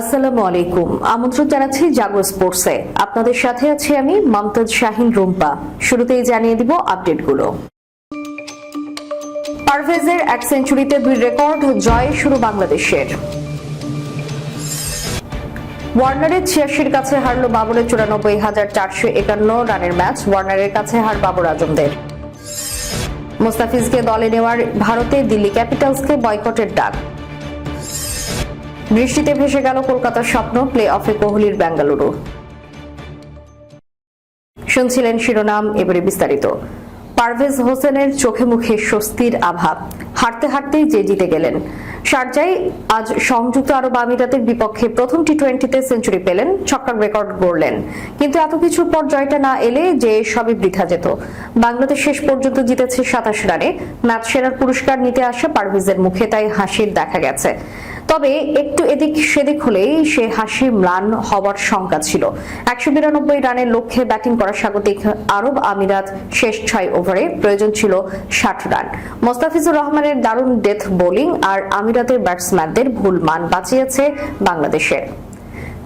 আসসালামু আলাইকুম। আমন্ত্রণ জানাচ্ছি জাগো স্পোর্টসে। আপনাদের সাথে আছি আমি মমতাজ শাহিন রুম্পা। শুরুতেই জানিয়ে দিব আপডেটগুলো। পারভেজের এক সেঞ্চুরিতে দুই রেকর্ড, জয়ে শুরু বাংলাদেশের। ওয়ার্নারের ছিয়াশির কাছে হারল বাবরের চুরানব্বই হাজার চারশো একান্ন রানের ম্যাচ। ওয়ার্নারের কাছে হার বাবর আজমদের। মোস্তাফিজকে দলে নেওয়ার ভারতে দিল্লি ক্যাপিটালসকে বয়কটের ডাক। বৃষ্টিতে ভেসে গেল কলকাতার স্বপ্ন প্লে অফে কোহলির বেঙ্গালুরু। শুনছিলেন শিরোনাম, এবারে বিস্তারিত। পারভেজ হোসেনের চোখে মুখে স্বস্তির আভাব হাঁটতে হাঁটতেই যে জিতে গেলেন। শারজাই আজ সংযুক্ত আরব আমিরাতের বিপক্ষে প্রথম টি টোয়েন্টিতে সেঞ্চুরি পেলেন, ছক্কার রেকর্ড গড়লেন। কিন্তু এত কিছুর পর জয়টা না এলে যে সবই বৃথা যেত। বাংলাদেশ শেষ পর্যন্ত জিতেছে সাতাশ রানে। ম্যাচ সেরার পুরস্কার নিতে আসা পারভেজের মুখে তাই হাসির দেখা গেছে। তবে একটু এদিক সেদিক হলেই সে হাসি ম্লান হওয়ার শঙ্কা ছিল। একশো বিরানব্বই রানের লক্ষ্যে ব্যাটিং করা স্বাগতিক আরব আমিরাত শেষ ছয় ওভারে প্রয়োজন ছিল ষাট রান। মোস্তাফিজুর রহমানের দারুণ ডেথ বোলিং আর আমিরাতের ব্যাটসম্যানদের ভুল মান বাঁচিয়েছে বাংলাদেশের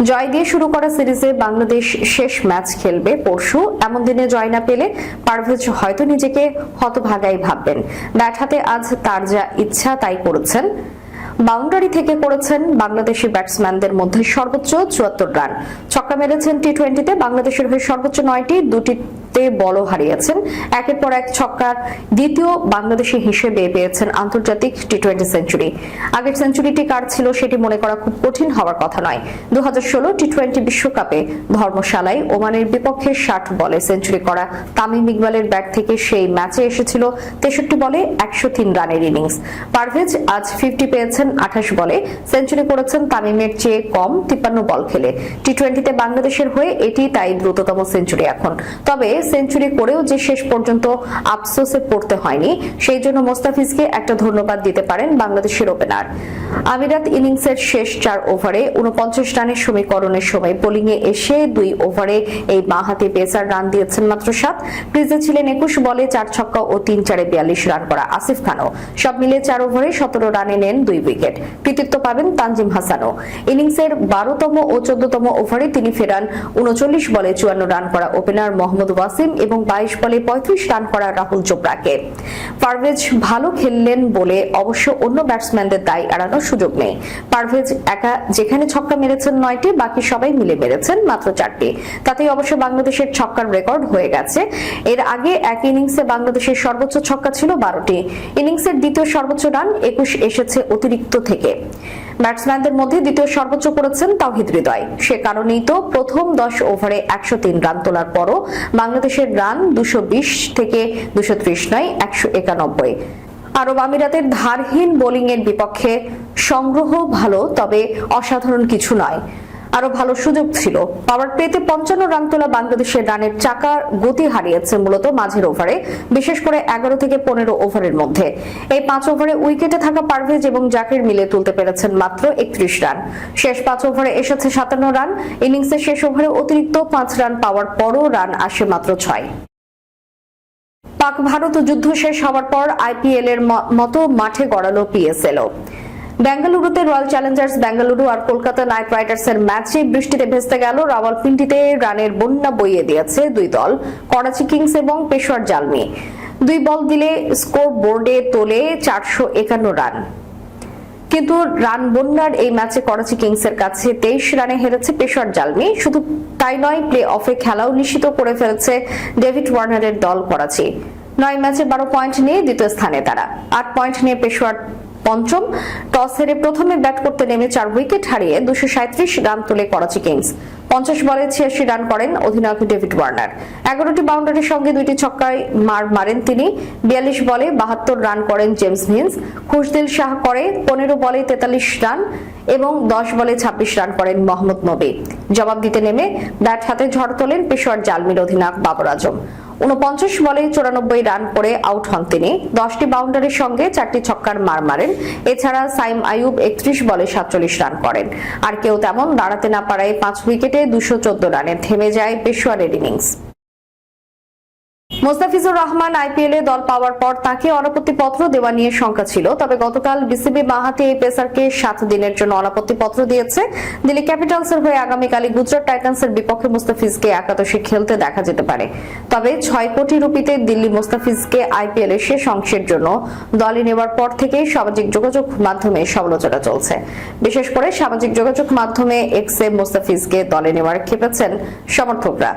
জয় দিয়ে শুরু করা সিরিজে বাংলাদেশ শেষ ম্যাচ খেলবে পরশু। এমন দিনে জয় না পেলে পারভেজ হয়তো নিজেকে হতভাগাই ভাববেন। ব্যাট হাতে আজ তার যা ইচ্ছা তাই করেছেন। বাউন্ডারি থেকে করেছেন বাংলাদেশি ব্যাটসম্যানদের মধ্যে সর্বোচ্চ চুয়াত্তর রান। ছক্কা মেরেছেন টি টোয়েন্টিতে বাংলাদেশের হয়ে সর্বোচ্চ নয়টি দুটিতে বলও হারিয়েছেন। একের পর এক ছক্কার দ্বিতীয় বাংলাদেশি হিসেবে পেয়েছেন আন্তর্জাতিক টি টোয়েন্টি সেঞ্চুরি। আগের সেঞ্চুরিটি কার ছিল সেটি মনে করা খুব কঠিন হওয়ার কথা নয়। দু টি টোয়েন্টি বিশ্বকাপে ধর্মশালায় ওমানের বিপক্ষে ষাট বলে সেঞ্চুরি করা তামিম ইকবালের ব্যাট থেকে সেই ম্যাচে এসেছিল তেষট্টি বলে একশো তিন রানের ইনিংস। পারভেজ আজ ফিফটি পেয়েছেন আঠাশ বলে। সেঞ্চুরি করেছেন তামিমের চেয়ে কম তিপ্পান্ন বল খেলে। টি টোয়েন্টিতে বাংলাদেশের হয়ে এটি তাই দ্রুততম সেঞ্চুরি এখন। তবে সেঞ্চুরি করেও যে শেষ পর্যন্ত আফসোসে পড়তে হয়নি, সেই জন্য মোস্তাফিজকে একটা ধন্যবাদ দিতে পারেন বাংলাদেশের ওপেনার। আমিরাত ইনিংসের শেষ চার ওভারে উনপঞ্চাশ রানের সমীকরণের সময় বোলিংয়ে এসে দুই ওভারে এই বাঁহাতি পেসার রান দিয়েছেন মাত্র সাত। ক্রিজে ছিলেন একুশ বলে চার ছক্কা ও তিন চারে বিয়াল্লিশ রান করা আসিফ খানও। সব মিলে চার ওভারে সতেরো রানে নেন দুই উইকেট। কৃতিত্ব পাবেন তানজিম হাসানও। ইনিংসের বারোতম ও চোদ্দতম ওভারে তিনি ফেরান উনচল্লিশ বলে চুয়ান্ন রান করা ওপেনার মোহাম্মদ ওয়াসিম এবং বাইশ বলে পঁয়ত্রিশ রান করা রাহুল চোপড়াকে। পারভেজ ভালো খেললেন বলে অবশ্য অন্য ব্যাটসম্যানদের দায় এড়ানোর সুযোগ নেই। পারভেজ একা যেখানে ছক্কা মেরেছেন নয়টি, বাকি সবাই মিলে মেরেছেন মাত্র চারটি। তাতেই অবশ্য বাংলাদেশের ছক্কার রেকর্ড হয়ে গেছে। এর আগে এক ইনিংসে বাংলাদেশের সর্বোচ্চ ছক্কা ছিল বারোটি। ইনিংসের দ্বিতীয় সর্বোচ্চ রান একুশ এসেছে অতিরিক্ত থেকে। ব্যাটসম্যানদের মধ্যে দ্বিতীয় সর্বোচ্চ করেছেন তাওহিদ হৃদয়। সে কারণেই তো প্রথম দশ ওভারে একশো তিন রান তোলার পরও বাংলাদেশের রান দুশো থেকে দুশো নয়, একশো একানব্বই। আরব আমিরাতের ধারহীন বোলিং এর বিপক্ষে সংগ্রহ ভালো, তবে অসাধারণ কিছু নয়। আরও ভালো সুযোগ ছিল। পাওয়ার প্লেতে পঞ্চান্ন রান তোলা বাংলাদেশের রানের চাকার গতি হারিয়েছে মূলত মাঝের ওভারে, বিশেষ করে এগারো থেকে পনেরো ওভারের মধ্যে। এই পাঁচ ওভারে উইকেটে থাকা পারভেজ এবং জাকির মিলে তুলতে পেরেছেন মাত্র একত্রিশ রান। শেষ পাঁচ ওভারে এসেছে সাতান্ন রান। ইনিংসের শেষ ওভারে অতিরিক্ত পাঁচ রান পাওয়ার পরও রান আসে মাত্র ছয়। পাক ভারত যুদ্ধ শেষ হওয়ার পর আইপিএল এর মতো মাঠে গড়ালো পিএসএলও। বেঙ্গালুরুতে রয়্যাল চ্যালেঞ্জার্স বেঙ্গালুরু আর কলকাতা নাইট রাইডার্সের ম্যাচে বৃষ্টিতে ভেস্তে গেল। রাওয়ালপিন্ডিতে রানের বন্যা বইয়ে দিয়েছে দুই দল, করাচি কিংস এবং পেশোয়ার জালমি। দুই বল দিলে স্কোর বোর্ডে তোলে চারশো একান্ন রান। কিন্তু রান বন্যার এই ম্যাচে করাচি কিংসের কাছে তেইশ রানে হেরেছে পেশোয়ার জালমি। শুধু তাই নয় প্লে অফে খেলাও নিশ্চিত করে ফেলছে ডেভিড ওয়ার্নারের দল করাচি। নয় ম্যাচে বারো পয়েন্ট নিয়ে দ্বিতীয় স্থানে তারা। আট পয়েন্ট নিয়ে পেশোয়ার পঞ্চম। টস হেরে প্রথমে ব্যাট করতে নেমে চার উইকেট হারিয়ে দুশো সাঁত্রিশ রান তোলে করাচি কিংস। পঞ্চাশ বলে ছিয়াশি রান করেন অধিনায়ক ডেভিড ওয়ার্নার। এগারোটি বাউন্ডারির সঙ্গে দুইটি ছক্কায় মার মারেন তিনি। বিয়াল্লিশ বলে বাহাত্তর রান করেন জেমস ভিন্স খুশদিল শাহ করে পনেরো বলে তেতাল্লিশ রান এবং দশ বলে ছাব্বিশ রান করেন মোহাম্মদ নবী। জবাব দিতে নেমে ব্যাট হাতে ঝড় তোলেন পেশোয়ার জালমির অধিনায়ক বাবর আজম। উনপঞ্চাশ বলে চৌরানব্বই রান করে আউট হন তিনি। দশটি বাউন্ডারির সঙ্গে চারটি ছক্কার মার মারেন। এছাড়া সাইম আয়ুব একত্রিশ বলে সাতচল্লিশ রান করেন। আর কেউ তেমন দাঁড়াতে না পারায় পাঁচ উইকেটে দুশো চোদ্দ রানে থেমে যায় পেশোয়ারের ইনিংস। মোস্তাফিজুর রহমান আইপিএলে দল পাওয়ার পর তাকে অনাপত্তি পত্র দেওয়া নিয়ে শঙ্কা ছিল। তবে গতকাল বিসিবি মাহাতি এই পেসারকে সাত দিনের জন্য অনাপত্তি পত্র দিয়েছে। দিল্লি ক্যাপিটালসের হয়ে আগামীকালই গুজরাট টাইটান্সের বিপক্ষে মুস্তাফিজকে একাদশে খেলতে দেখা যেতে পারে। তবে ছয় কোটি রুপিতে দিল্লি মুস্তাফিজকে আইপিএল এর শেষ অংশের জন্য দলে নেওয়ার পর থেকেই সামাজিক যোগাযোগ মাধ্যমে সমালোচনা চলছে। বিশেষ করে সামাজিক যোগাযোগ মাধ্যমে এক্স এক্সে মুস্তাফিজকে দলে নেওয়ার খেপেছেন সমর্থকরা।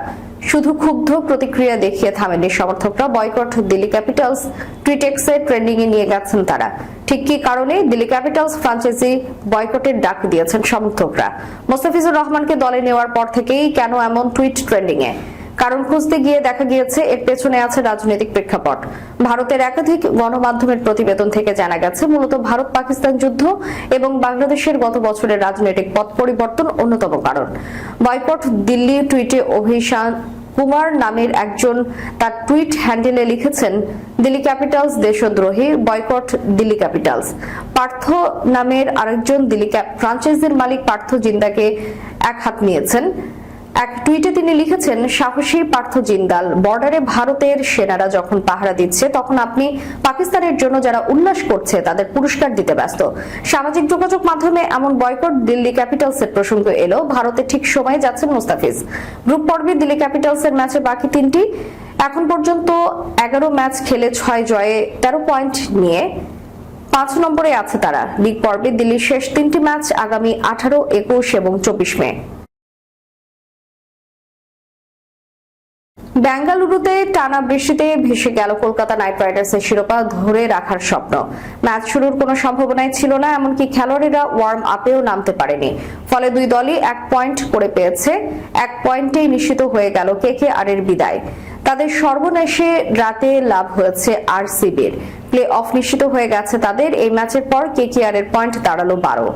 শুধু ক্ষুব্ধ প্রতিক্রিয়া দেখিয়ে থামেননি সমর্থকরা। বয়কট দিল্লি ক্যাপিটালস টুইটেক্সে ট্রেন্ডিং এ নিয়ে গেছেন তারা। ঠিক কি কারণে? দিল্লি ক্যাপিটালস ফ্রাঞ্চাইজি বয়কটের ডাক দিয়েছেন সমর্থকরা। মোস্তাফিজুর রহমানকে দলে নেওয়ার পর থেকেই কেন এমন টুইট ট্রেন্ডিং এ কারণ খুঁজতে গিয়ে দেখা গিয়েছে, এর পেছনে আছে রাজনৈতিক প্রেক্ষাপট। ভারতের একাধিক গণমাধ্যমের প্রতিবেদন থেকে জানা গেছে, মূলত ভারত পাকিস্তান যুদ্ধ এবং বাংলাদেশের গত বছরের রাজনৈতিক পথ পরিবর্তন অন্যতম কারণ। বয়কট দিল্লি টুইটে অভিশান কুমার নামের একজন তার টুইট হ্যান্ডেলে লিখেছেন, দিল্লি ক্যাপিটালস দেশদ্রোহী, বয়কট দিল্লি ক্যাপিটালস। পার্থ নামের আরেকজন দিল্লি ফ্রাঞ্চাইজির মালিক পার্থ জিন্দাকে এক হাত নিয়েছেন। এক টুইটে তিনি লিখেছেন সাহসী পার্থ জিন্দাল। বর্ডারে ভারতের সেনারা যখন পাহারা দিচ্ছে, তখন আপনি পাকিস্তানের জন্য যারা উল্লাস করছে, তাদের পুরস্কার দিতে ব্যস্ত। সামাজিক যোগাযোগ মাধ্যমে এমন বয়কট দিল্লি ক্যাপিটালসের প্রসঙ্গ এলো। ভারতে ঠিক সময়ে যাচ্ছেন মুস্তাফিজ। গ্রুপ পর্বে দিল্লি ক্যাপিটালসের ম্যাচে বাকি তিনটি। এখন পর্যন্ত এগারো ম্যাচ খেলে ছয় জয়ে তেরো পয়েন্ট নিয়ে পাঁচ নম্বরে আছে তারা। লিগ পর্বে দিল্লির শেষ তিনটি ম্যাচ আগামী আঠারো, একুশ এবং চব্বিশ মে। বেঙ্গালুরুতে টানা বৃষ্টিতে ভেসে গেল কলকাতা নাইট রাইডার্সের শিরোপা ধরে রাখার স্বপ্ন। ম্যাচ শুরুর কোনো সম্ভাবনাই ছিল না, এমনকি খেলোয়াড়েরা ওয়ার্ম আপেও নামতে পারেনি। ফলে দুই দলই এক পয়েন্ট করে পেয়েছে। এক পয়েন্টেই নিশ্চিত হয়ে গেল কে কে আর এর বিদায়। তাদের সর্বনাশে রাতে লাভ হয়েছে আরসিবির প্লে অফ নিশ্চিত হয়ে গেছে তাদের। এই ম্যাচের পর কেকেআর এর পয়েন্ট দাঁড়াল বারো।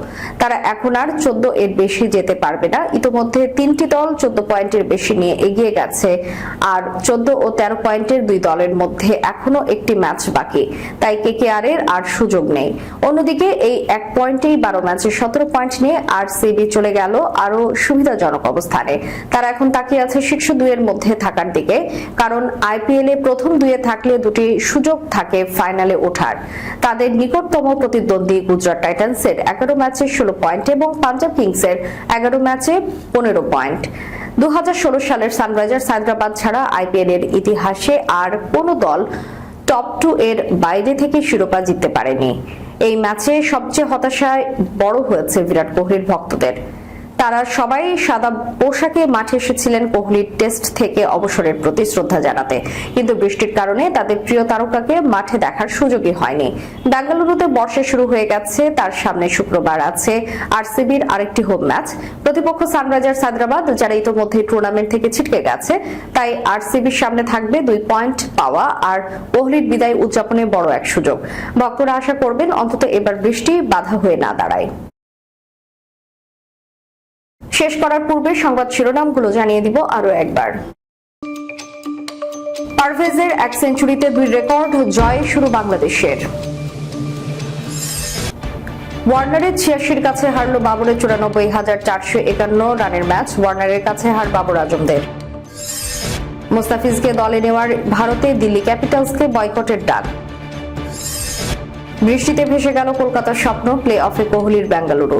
তারা এখন আর চোদ্দ এর বেশি যেতে পারবে না। ইতোমধ্যে তিনটি দল চোদ্দ পয়েন্টের বেশি নিয়ে এগিয়ে গেছে আর চোদ্দ ও তেরো পয়েন্টের দুই দলের মধ্যে এখনও একটি ম্যাচ বাকি। তাই কে কেকেআর এর আর সুযোগ নেই। অন্যদিকে এই এক পয়েন্টেই বারো ম্যাচে সতেরো পয়েন্ট নিয়ে আর সিবি চলে গেল আরও সুবিধাজনক অবস্থানে। তারা এখন তাকিয়ে আছে শীর্ষ দুইয়ের মধ্যে থাকার দিকে। কারণ আইপিএল এ প্রথম দুইয়ে থাকলে দুটি সুযোগ থাকে ফাইনালে। ওঠার। তাদের নিকটতম প্রতিদ্বন্দ্বী গুজরাট টাইটান্সের এগারো ম্যাচে ষোলো পয়েন্ট এবং পাঞ্জাব কিংসের এগারো ম্যাচে পনেরো পয়েন্ট। দু হাজার ষোলো সালের সানরাইজার্স হায়দ্রাবাদ ছাড়া আইপিএল এর ইতিহাসে আর কোনো দল টপ টু এর বাইরে থেকে শিরোপা জিততে পারেনি। এই ম্যাচে সবচেয়ে হতাশায় বড় হয়েছে বিরাট কোহলির ভক্তদের। তারা সবাই সাদা পোশাকে মাঠে এসেছিলেন কোহলির টেস্ট থেকে অবসরের প্রতি শ্রদ্ধা জানাতে। কিন্তু বৃষ্টির কারণে তাদের প্রিয় তারকাকে মাঠে দেখার সুযোগই হয়নি। বেঙ্গালুরুতে বর্ষা শুরু হয়ে গেছে, তার সামনে শুক্রবার আছে আরসিবির আরেকটি হোম ম্যাচ প্রতিপক্ষ সানরাইজার্স হায়দ্রাবাদ, যারা ইতোমধ্যে টুর্নামেন্ট থেকে ছিটকে গেছে, তাই আরসিবির সামনে থাকবে দুই পয়েন্ট পাওয়া আর কোহলির বিদায় উদযাপনে বড় এক সুযোগ। ভক্তরা আশা করবেন, অন্তত এবার বৃষ্টি বাধা হয়ে না দাঁড়ায়। শেষ করার পূর্বে সংবাদ শিরোনামগুলো জানিয়ে দিব আরও একবার। পারভেজের এক সেঞ্চুরিতে দুই রেকর্ড, জয় শুরু বাংলাদেশের। ওয়ার্নারের ছিয়াশির কাছে হারল বাবরের চুরানব্বই হাজার চারশো একান্ন রানের ম্যাচ, ওয়ার্নারের কাছে হার বাবর আজমদের। মুস্তাফিজকে দলে নেওয়ার ভারতে দিল্লি ক্যাপিটালসকে বয়কটের ডাক। বৃষ্টিতে ভেসে গেল কলকাতার স্বপ্ন প্লে অফে কোহলির বেঙ্গালুরু।